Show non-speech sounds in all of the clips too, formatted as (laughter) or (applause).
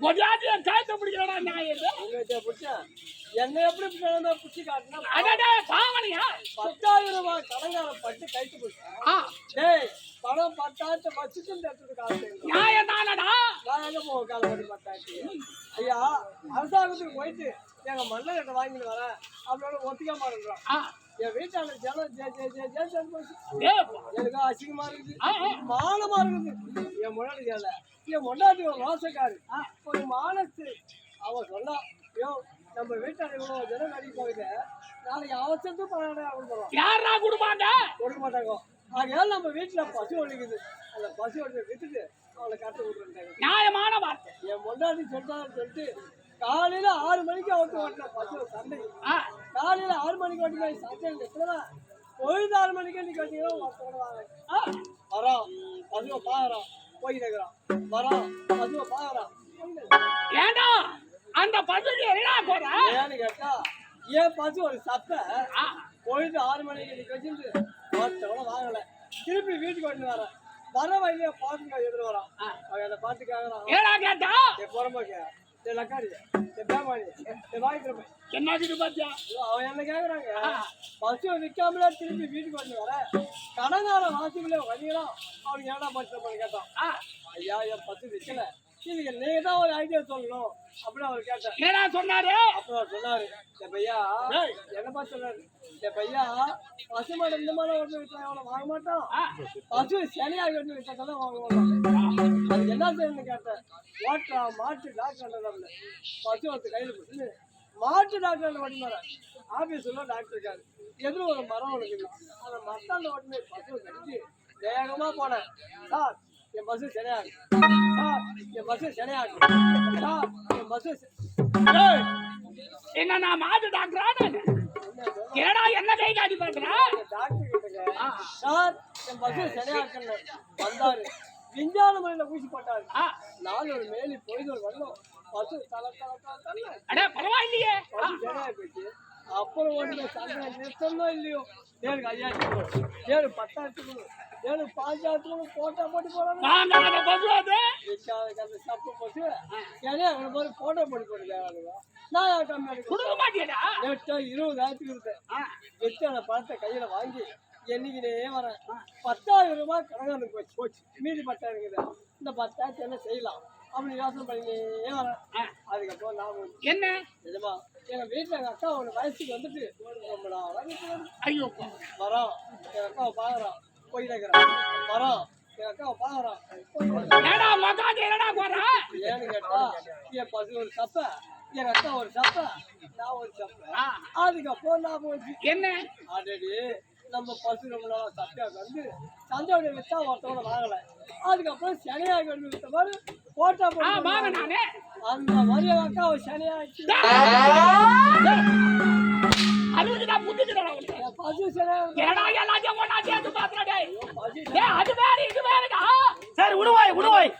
கொஜாட்டிய கைத்து பிடிக்கிறா நியாயம் இது? உங்ககிட்ட பிடிச்சா என்ன எப்படி பிடிச்சா பிடிச்சி காட்டினா? அடடே பாவனையா? பத்தாயிரம் ரூபாய் கடங்கார பட்டு கைட்டு ஆ, டேய் பணம் பத்தாயிரத்தை வச்சுட்டு இந்த இடத்துக்கு காசு நியாயம் தானடா நான் எங்க போக காலம் பண்ணி பத்தாயிரத்தி? ஐயா அரசாங்கத்துக்கு போயிட்டு எங்க மண்ணகிட்ட வாங்கிட்டு வரேன். அப்படின்னு ஒத்திக்க ஆ, என் வீட்டாள ஜனம் ஜே ஜே ஜே ஜே ஜே போச்சு. ஏ, எனக்கு அசிங்கமா இருக்குது. மானமா இருக்குது. என் முன்னாடி கேள. என் முன்னாடி ஒரு ரோசக்காரு. ஒரு மானத்து. அவன் சொன்னான் யோ நம்ம வீட்டாள இவ்வளவு ஜனம் அடிக்க போகுது நாளைக்கு அவசரத்து பணம் அப்படின்னு யாரா கொடுப்பாங்க கொடுக்க மாட்டாங்க. ஆகையால நம்ம வீட்டுல பசு ஒழிக்குது. அந்த பசு ஒழிக்க வித்துட்டு அவளை கட்ட விட்டுருந்தாங்க நியாயமான வார்த்தை. என் முன்னாடி சொல்றான்னு சொல்லிட்டு காலையில ஆறு மணிக்கு அவருக்கு ஓட்டின பசு சண்டை. காலையில ஆறு மணிக்கு ஓட்டினா சண்டை பொழுது ஆறு மணிக்கு நீ கட்டிங்கன்னா ஒருத்தோட வாங்க ஆ, வரோம் பசுவை பாக்குறோம் போய் நிற்கிறோம் வரோம் பசுவை பாக்குறோம் ஏண்டா? அந்த பசுக்கு என்ன போற? ஏன்னு கேட்டா ஏன் பசு ஒரு ஆ, பொழுது ஆறு மணிக்கு நீ கட்டிட்டு ஒருத்தவள வாங்கல. திருப்பி வீட்டுக்கு வந்து வரேன் வர வழியில பாட்டுங்க எதிர் வரான் அவன் அந்த பாட்டு கேட்கறான் ஏடா கேட்டா? புறம்போக்கு. என் லக்காரி என் பேமானி என் வாங்கிக்கிறப்ப. என்னது பாத்தியா? அவன் என்ன கேக்குறாங்க? பஸ் நிக்காமலே திருப்பி வீட்டுக்கு வந்து வர. கடங்கார வாசிகளே வழியலாம் அவனுக்கு ஏடா பட்சம் பண்ணி கேட்டான்? ஐயா என் பஸ் நிக்கல. இதுக்கு நீங்க தான் ஒரு ஐடியா சொல்லணும் அப்படின்னு அவர் கேட்டார். என்னடா சொன்னாரு? அப்போ அவர் சொன்னாரு என் பையா என்னப்பா சொன்னாரு? என் பையா பசு மாடு இந்த மாதிரி ஓட்டு விட்டா எவ்வளோ வாங்க மாட்டான் ஆ, பசு சனியாக ஓட்டு விட்டா தான் வாங்க அது என்ன செய்யணும்னு கேட்டேன் ஓட்டா மாட்டு டாக்டர் பசு ஒருத்தர் கையில் கொடுத்து மாட்டு டாக்டர் ஓட்டி வர ஆஃபீஸில் டாக்டர் இருக்காரு. எதிரும் ஒரு மரம் ஒன்று இருக்குது. அந்த மரத்தாண்ட ஓட்டுமே பசு கடிச்சு வேகமாக போனேன் சார் என் பஸ்ஸு சரியாகு சார் என் பஸ்ஸு சரியாகு சார் என் ஏய், என்ன நான் மாட்டு டாக்டரா நானு? ஏடா என்ன கை காட்டி பாக்குற டாக்டர் சார் என் பஸ்ஸு சரியாக்குன்னு வந்தாரு விஞ்ஞான முறையில் ஊசி போட்டாரு நாலு ஒரு மேலி பொழுது ஒரு வரணும் பஸ்ஸு தல தல தல அட பரவாயில்லையே சரியா அப்புறம் ஒன்று சண்டை நிறுத்தணும் இல்லையோ ஏழு ஐயாயிரத்துக்கு ஏழு பத்தாயிரத்துக்கு அந்த சப்பு பஸ்ஸு சரியா அவனை மாதிரி போட்டோ போட்டு போட்டுருக்காங்க நான் யார் கம்மி எடுக்க கொடுக்க மாட்டியடா? நேற்று இருபதாயிரத்துக்கு ஆ, வித்து அந்த பணத்தை கையில வாங்கி என்னைக்குனே வரேன். பத்தாயிரம் ரூபாய் கடங்கானுக்கு போச்சு போச்சு. மீதி பத்தாயிரம் இருக்குது. இந்த பத்தாயிரத்தை என்ன செய்யலாம்? அப்படி யோசனை பண்ணினே வரேன். அதுக்கப்புறம் நான் வந்து, என்ன? நிஜமா எங்க வீட்டுல எங்க அக்கா ஒரு வயசுக்கு வந்துட்டு ஐயோ வரோம். எங்க அக்காவை பாக்குறோம் போய் நிற்கிறோம் வரோம். ஏடா மகாந்து என்னடா போற ஏன்னு கேட்டா என் பசங்க ஒரு சப்பை? எங்க அக்கா ஒரு சப்பை? நான் ஒரு சப்பை. அதுக்கப்புறம் நான் போச்சு. என்ன? ஆல்ரெடி நம்ம பசு ரொம்ப நாளா சட்டையாக வந்து சந்தையோட வித்தா ஒருத்தவங்க வாங்கல. அதுக்கப்புறம் சனியாக வந்து வித்த மாதிரி போட்டா போட்டு அந்த மாதிரி அக்கா அவ சனியாச்சு அதுக்கு நான் சனியாக ஏடா எல்லாத்தையும் சேர்த்து பசு ஏய் அது வேற இது வேறடா சரி விடுவாய் விடுவாய்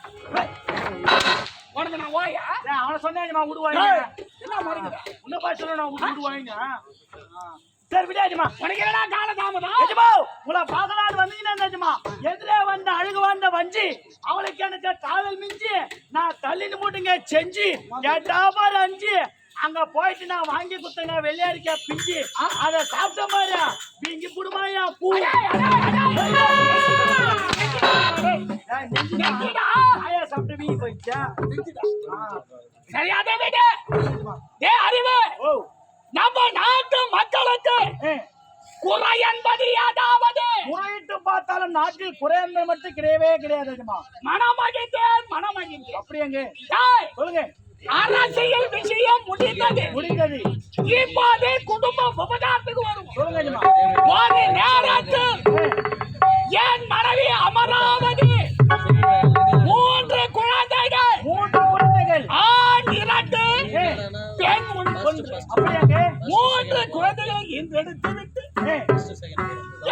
உனக்கு நான் ஓயா அவனை சொன்னேன் விடுவாய் என்ன மறைக்குதா இன்னும் பாய் விடுவாய்ங்க சரி விடாஜமா உனக்கு என்னடா கால தாமதம்? எஜமா உங்களை வந்தீங்கன்னா எஜமா எதிரே வந்த அழுகு வந்த வஞ்சி அவளுக்கு எனக்கு காதல் மிஞ்சி நான் தள்ளின்னு போட்டுங்க செஞ்சு கேட்டா பாரு அஞ்சு? அங்க போயிட்டு நான் வாங்கி கொடுத்தேங்க வெள்ளையரிக்கா பிஞ்சு அதை சாப்பிட்ட பாரு பிஞ்சு குடுமாயா பூ சாப்பிட்டு போயிடுச்சா சரியாத வீடு ஏ அறிவு நம்ம நாட்டு மக்களுக்கு குறை என்பது ஏதாவது முறையிட்டு பார்த்தாலும் நாட்டில் குறையன்மை மட்டும் கிடையவே கிடையாது மனமகிழ்ந்தேன் மனமகிழ்ந்தேன் அப்படியேங்க சொல்லுங்க அரசியல் விஷயம் முடிந்தது. முடிந்தது. இப்போது குடும்ப விவகாரத்துக்கு வரும் ஒரு நேரத்தில் என் மனைவி அமராவதி. மூன்று குழந்தைகள். மூன்று குழந்தைகள். ஆண் இரண்டு பெண் ஒன்று. மூன்று குழந்தைகளை இன்றெடுத்து விட்டு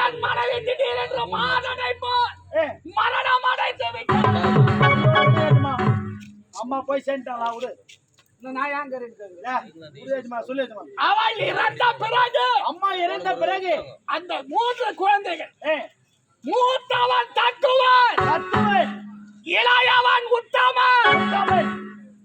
என் மனைவி திடீரென்று மாரடைப்பு ஏ, மரணம் அடைந்து விட்டார். அம்மா போய் சேர்ந்துட்டாங்களா இந்த நான் அவள் இறந்த பிறகு அம்மா இறந்த பிறகு அந்த மூன்று குழந்தைகள் மூத்தவன் தக்குவன். இளையவன் உத்தமன்.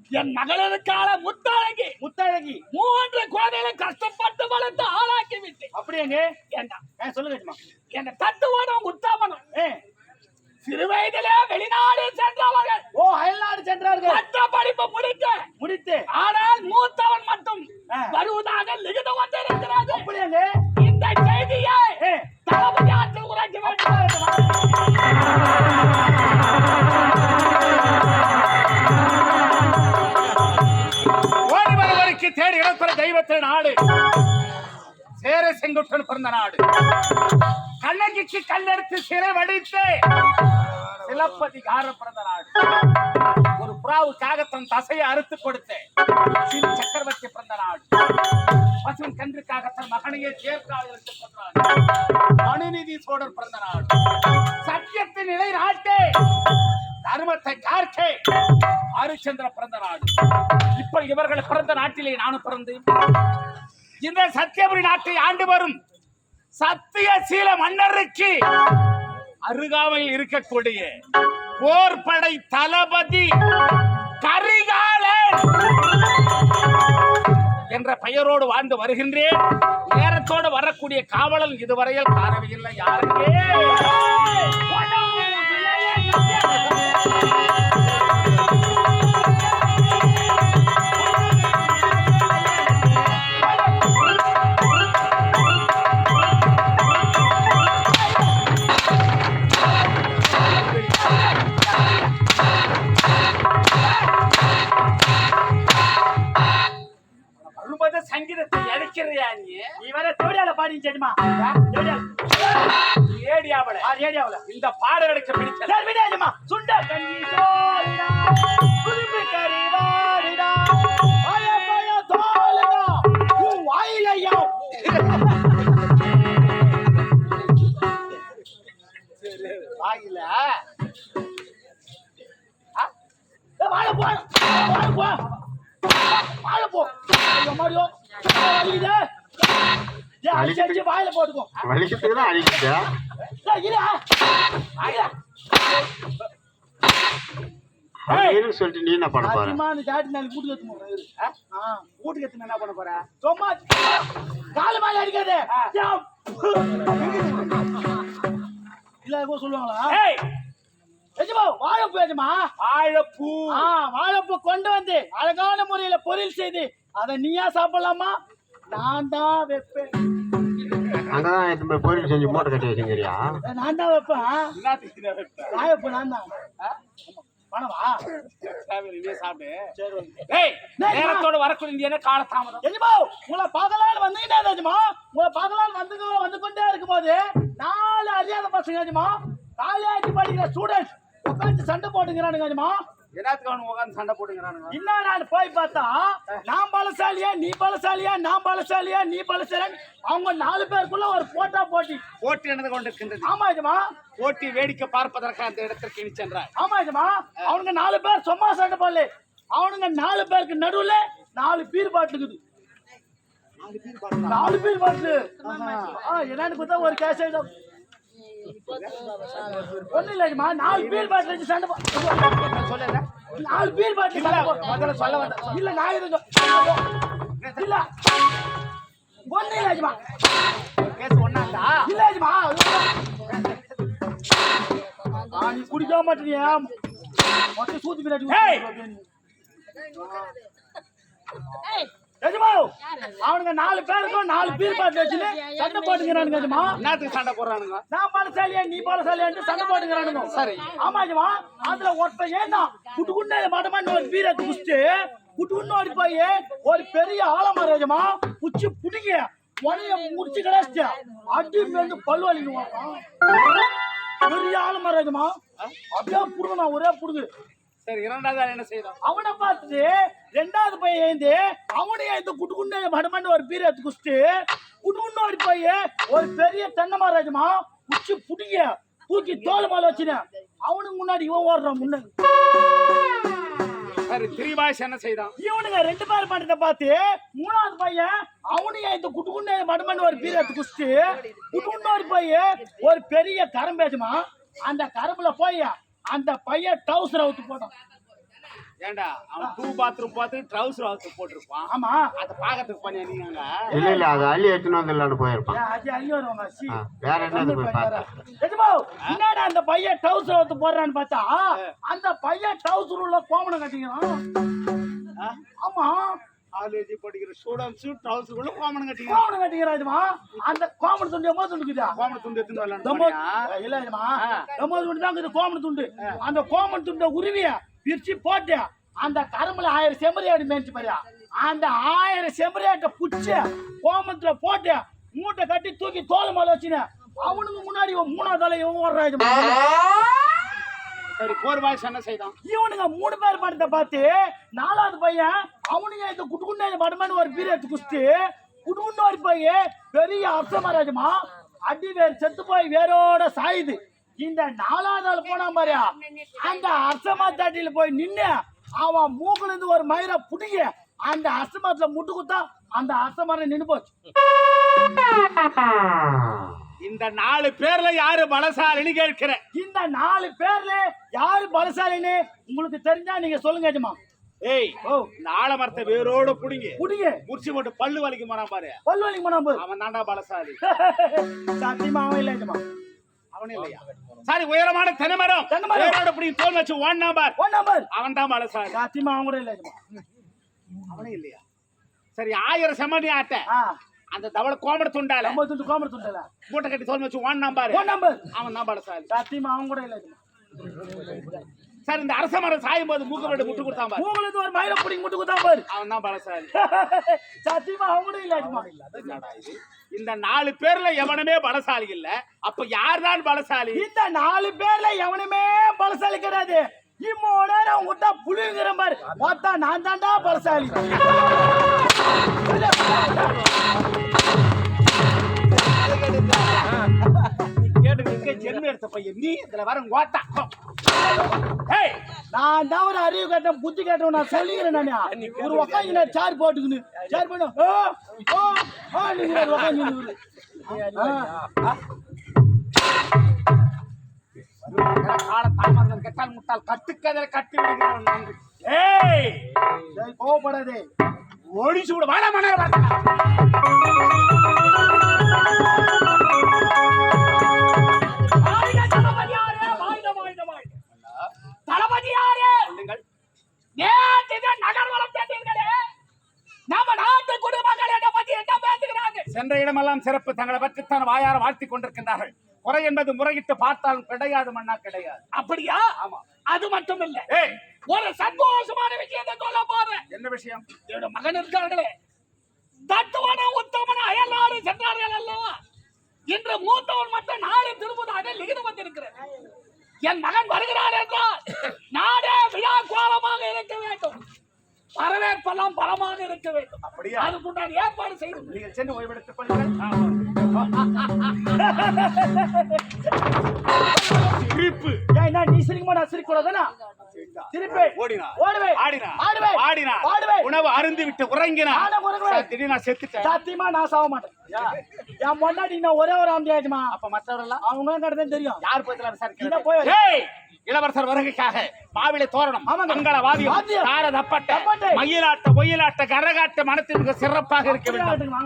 என் மகளிருக்கான முத்தழகி. முத்தழகி. மூன்று குழந்தைகளை கஷ்டப்பட்டு வளர்த்து ஆளாக்கி விட்டு அப்படியாங்க ஏண்டா? சொல்லுங்க என் தத்துவனும் உத்தமனும் சிறு வயதிலே வெளிநாடு சென்றவர்கள். ஓ அயல்நாடு சென்றார்கள் பட்ட படிப்பு முடிக்க. முடித்து. ஆனால் மூத்தவன் மட்டும். வருவதாக லிகிதம் வந்திருக்கிறது. அப்படியாங்க. இந்த செய்தியை தளபதி ஆற்றில் உரைக்க வேண்டும். தேடி இடத்துல தெய்வத்தின் நாடு சேர செங்குட்டன் பிறந்த நாடு. கண்ணகிக்கு கல்லெடுத்து சிறை வடித்து. சிலப்பதிகார பிறந்த நாடு ஒரு புறாவுக்காக தன் தசையை அறுத்து கொடுத்து சிறு சக்கரவர்த்தி பிறந்த நாடு பசுவின் கன்றுக்காக தன் மகனையே சேர்க்காக எடுத்துக் கொண்டார் மனுநீதி சோழர் பிறந்த நாடு சத்தியத்தின் நிலை நாட்டே. தர்மத்தை கார்க்கே ஹரிச்சந்திர பிறந்த நாடு இப்ப இவர்கள் பிறந்த நாட்டிலே நானும் பிறந்து இந்த சத்தியபுரி நாட்டை ஆண்டு வரும் சத்திய சீல மன்னருக்கு அருகாமையில் இருக்கக்கூடிய போர்படை தளபதி கரிகாலன் என்ற பெயரோடு வாழ்ந்து வருகின்றேன். நேரத்தோடு வரக்கூடிய காவலன் இதுவரையில் காணவில்லை யாருக்கே? தெரியுமா பாடி செடிமா ஆ ரேடியோல இந்த பாடலுக்கு பிடிச்ச ஆயா அப்படின்னு சொல்லிட்டு நீ என்ன பண்ண போற? நாளைக்கு கூட்டு கத்து என்ன பண்ண போற? சும்மா காலு மேல அடிக்காதே. இல்ல சொல்லுவாங்களா? ஏய். எஜமா வாழைப்பூ எஜமா? வாழைப்பூ. ஆ வாழைப்பூ கொண்டு வந்து அழகான முறையில பொரியல் செய்து அதை நீயா சாப்பிடலாமா? நான் தான் வைப்பேன். இந்த மாதிரி பொரியல் செஞ்சு மூட்டை கட்டி வச்சுங்கிறியா நான் தான் வைப்பேன். என்னத்துக்கு இதை வைப்ப? வாழைப்பூ நான் தான் நேரத்தோடு வரக்கூடிய எஜமா உங்களை பார்க்கலான்னு வந்தீங்கன்னா எஜமா உங்களை பார்க்கலான்னு வந்து வந்து கொண்டே இருக்கும்போது நாலு அறியாத பசங்க எஜமா காலேஜ் படிக்கிற ஸ்டூடெண்ட்ஸ் உட்காந்து சண்டை போட்டுக்கிறானுங்க எஜமா என்னத்துக்கு அவனுக்கு உட்காந்து சண்டை போட்டுங்கிறானுங்க இன்னும் நான் போய் பார்த்தா நான் பலசாலியா நீ பலசாலியா நான் பலசாலியா நீ பலசாலியா அவங்க நாலு பேருக்குள்ள ஒரு போட்டா போட்டி. போட்டி நடந்து கொண்டிருக்கின்றது. ஆமா எஜமா. போட்டி வேடிக்கை பார்ப்பதற்கு அந்த இடத்திற்கு இனி சென்றார். ஆமா எஜமா. அவனுங்க நாலு பேர் சும்மா சண்டை போடல. அவனுங்க நாலு பேருக்கு நடுவுல நாலு பீர் பாட்டில்? இருக்குது நாலு பேர் பாட்டு ஆ என்னன்னு பார்த்தா ஒரு கேஷ் ஐட்டம் ஒண்ணு இல்லைம்மா நாலு பேர் பாட்டில் வச்சு சண்டை போ- சொல்லல நாலு பேர் பாட்டில் முதல்ல சொல்ல வந்த இல்ல. நான் சொ- இல்ல. ஒண்ணு இல்லைம்மா கேஸ் ஒண்ணாண்டா? இல்லைம்மா ஆ நீ குடிக்காம மாட்டியா மொத்தம் சூத்து பின்னாடி ஏய்! எஜமா அவனுங்க நாலு பேருக்கும் நாலு பீர் பாட்டில் வச்சுன்னு சண்டை போட்டுக்கிறானுங்க எஜமா. என்னத்துக்கு சண்டை போடுறானுங்க? நான் பலசாலியா நீ பலசாலியான்ட்டு சண்டை போட்டுக்கிறானுங்க. சரி. ஆமா ஜமா அதுல ஒருத்தன் ஏன்னா குட்டு குண்டே மடமா ஒரு பீரை குடிச்சிட்டு குட்டு குண்டு ஓடி போய் ஒரு பெரிய ஆலமரஜமா குச்சி புடிங்க உனைய முடிச்சு கிடைச்சிட்டு அடி மேண்டு பல்லு வலிக்குவான் பெரிய ஆலமரஜமா அப்படியே புடுங்க ஒரே புடுங்க. சரி இரண்டாவது என்ன செய்தோம் அவனை பார்த்துட்டு ரெண்டாவது பையன் குட்டு குண்டு மடமண்டு ஒரு பீரை குடிச்சிட்டு குட்டு குண்டு ஓடி போய் ஒரு பெரிய தென்னை மரஜமா குச்சி புடிங்க. தூக்கி தோல் மேல வச்சுனேன் அவனுக்கு முன்னாடி இவன் ஓடுறான் முன்னாடி. சரி திரிபாஷ் என்ன செய்தான்? இவனுங்க ரெண்டு பேர் பண்றத பார்த்து மூணாவது பையன் அவனையும் இந்த குட்டு குண்டு மடமண்டு ஒரு பீரை குடிச்சிட்டு குட்டு குண்டு ஓடி போய் ஒரு பெரிய கரம்பேஜமா அந்த கரும்புல போய் அந்த பையன் டவுசர் அவுத்து போட்டான். ஏண்டா அவன் டூ பாத்ரூம் பார்த்து ட்ரவுசர் அவுத்து போட்டிருப்பான். ஆமா. அதை பார்க்கறதுக்கு பண்ணி நீங்க இல்ல இல்ல அது அள்ளி எடுத்துன்னு போயிருப்பான். வேற போய் பார்த்தேன் எஜமா, என்னடா அந்த பையன் டவுசர் வந்து போடுறான்னு பார்த்தா அந்த பையன் டவுசர் உள்ள கோமணம் கட்டிக்கிறான். ஆமா. காலேஜ் படிக்கிற ஸ்டூடெண்ட்ஸ் ட்ரவுசர் உள்ள கோமணம் கட்டிக்கிறான் கோமணம் கட்டிக்கிறான் இதுமா அந்த கோமணம் துண்டு எம்மோ கோமண துண்டு எடுத்துன்னு ரொம்ப வரலான்னு இல்ல இதுமா எம்மோ துண்டு தான் இருக்குது கோமண துண்டு. அந்த கோமண துண்டை உருவிய பிரிச்சு போட்டு அந்த கரும்புல ஆயிரம் செம்மறியாடி மேய்ச்சி பாரியா அந்த ஆயிரம் செம்மறியாட்டை புடிச்சு கோமத்துல போட்டு மூட்டை கட்டி தூக்கி தோல் மேல வச்சுனேன் அவனுக்கு முன்னாடி மூணாவது தலை ஓடுறான் சரி போர் பாய்ஸ் என்ன செய்தான்? இவனுங்க மூணு பேர் படத்தை பார்த்து நாலாவது பையன் அவனுங்க இந்த குட்டுக்குண்டே மடமான ஒரு பீர் எடுத்து குடிச்சிட்டு குட்டுக்குண்டு ஒரு போய் பெரிய அப்சமராஜமா அடி வேர் செத்து போய் வேரோட சாயுது. இந்த நாலாவது ஆள் போனா பாரியா? அந்த அர்சமா தாட்டியில போய் நின்னு அவன் மூக்குல இருந்து ஒரு மயிரை புடிங்க அந்த அர்சமரத்துல முட்டு குத்தா அந்த அர்சமரம் நின்னு போச்சு. இந்த நாலு பேர்ல யாரு பலசாலின்னு கேட்கிறேன். இந்த நாலு பேர்ல யாரு பலசாலின்னு உங்களுக்கு தெரிஞ்சா நீங்க சொல்லுங்க எஜமா. ஏய் ஓ. நாள மரத்தை வேரோட புடிங்க புடிங்க. முடிச்சு போட்டு பல்லு வலிக்கு போறான் பாரு. பல்வலிக்கு மனம் போய் அவன் தாண்டா பலசாலி. சத்தியமா அவன் இல்லை எஜமா. சரி உயரமான தென்னைமரம் தென்னைமரம். வேரோட புடி தோல் வச்சு ஓன் நம்பர் ஒன் நம்பர் அவன் தான் பலசாலி சத்தியமா அவன் கூட இல்லை அவனே இல்லையா? சரி ஆயிரம் செம்மணி ஆட்ட. அந்த தவளை கோமட துண்டால. நம்ம துண்டு கோமர் துண்டல. மூட்டை கட்டி தோல் வச்சு ஓன் நம்பர் ஒன் நம்பர் அவன் தான் பலசாலி சத்தியமா அவன் கூட இல்லை சரி இந்த அரச மரம் சாயும் போது மூக்க விட்டு முட்டு கொடுத்தான் பாரு. உங்களுக்கு ஒரு மயில பிடிங்க முட்டு குத்தா பாரு. அவன் தான் பலசாலி (laughs) சத்தியமா அவன் கூட இல்லை? இந்த நாலு பேர்ல எவனுமே பலசாலி இல்ல. அப்ப யார் தான் பலசாலி? இந்த நாலு பேர்ல எவனுமே பலசாலி கிடையாது. இம்மோட நேரம் விட்டா புளிங்கிற மாதிரி பார்த்தா நான் தான்டா பலசாலி. கேட்டு ஜென்ம எடுத்த பையன். நீ இதுல வர ஓட்டா. நான் தான் ஒரு அறிவு கேட்டேன் புத்தி கேட்டேன் நான் சொல்லிக்கிறேன் நானு. ஒரு உக்காந்து நான் சார் போட்டுக்கின்னு. சார் பண்ணு தாமதம் கெட்டால் முட்டால் கட்டுக்கதை கட்டி விடுகிறவன் நான். ஏய் கோவப்படாதே. ஒடிச்சு விடு வாடா மன்னர் நம்ம நாட்டு குடிமக்கள் என்னை பத்தி என்ன பேசுகிறாங்க? சென்ற இடமெல்லாம் சிறப்பு. தங்களை பற்றித்தான் வாயார வாழ்த்திக் கொண்டிருக்கின்றார்கள். குறை என்பது முறையிட்டு பார்த்தாலும் கிடையாது மண்ணா கிடையாது. அப்படியா? ஆமா. அது மட்டும் இல்ல ஒரு சந்தோஷமான விஷயத்தை சொல்ல போறேன். என்ன விஷயம்? என்னோட மகன் இருக்கார்களே தத்துவன உத்தமன அயல்நாடு சென்றார்கள் அல்லவா? இன்று மூத்தவன் மட்டும் நாடு திரும்புவதாக லிகிதம் வந்திருக்கிறது. என் மகன் வருகிறார் என்றால் நாடே விழா கோலமாக இருக்க வேண்டும் வரவேற்பெல்லாம் பலமாக இருக்க வேண்டும் அப்படியா அதுக்குண்டான ஏற்பாடு செய்து நீங்கள் சென்று ஓய்வெடுத்துக் கொள்ளுங்கள். சிரிப்பு ஏன் என்ன நீ சிரிக்குமா நான் சிரிக்க கூடாதுனா திருப்பி ஓடினார். ஓடுவேன். ஆடினார். ஆடுவேன். ஆடினார். ஆடுவேன். உணவு அருந்து விட்டு திடீர்னு நான் செத்துட்டேன். சத்தியமா நான் சாக மாட்டேன். என் இன்னும் ஒரே ஒரு ஆம்பியாச்சுமா அப்ப மற்றவரெல்லாம் அவங்க தெரியும். யார் போய் போய் இளவரசர் வருகைக்காக மாவிளை தோரணம் ஆமாங்க. மங்கள வாதியம் வாத்தியம். தார தப்பட்ட தப்பட்டை. மயிலாட்ட ஒயிலாட்ட கரகாட்ட மனத்திற்கு சிறப்பாக இருக்க வேண்டும்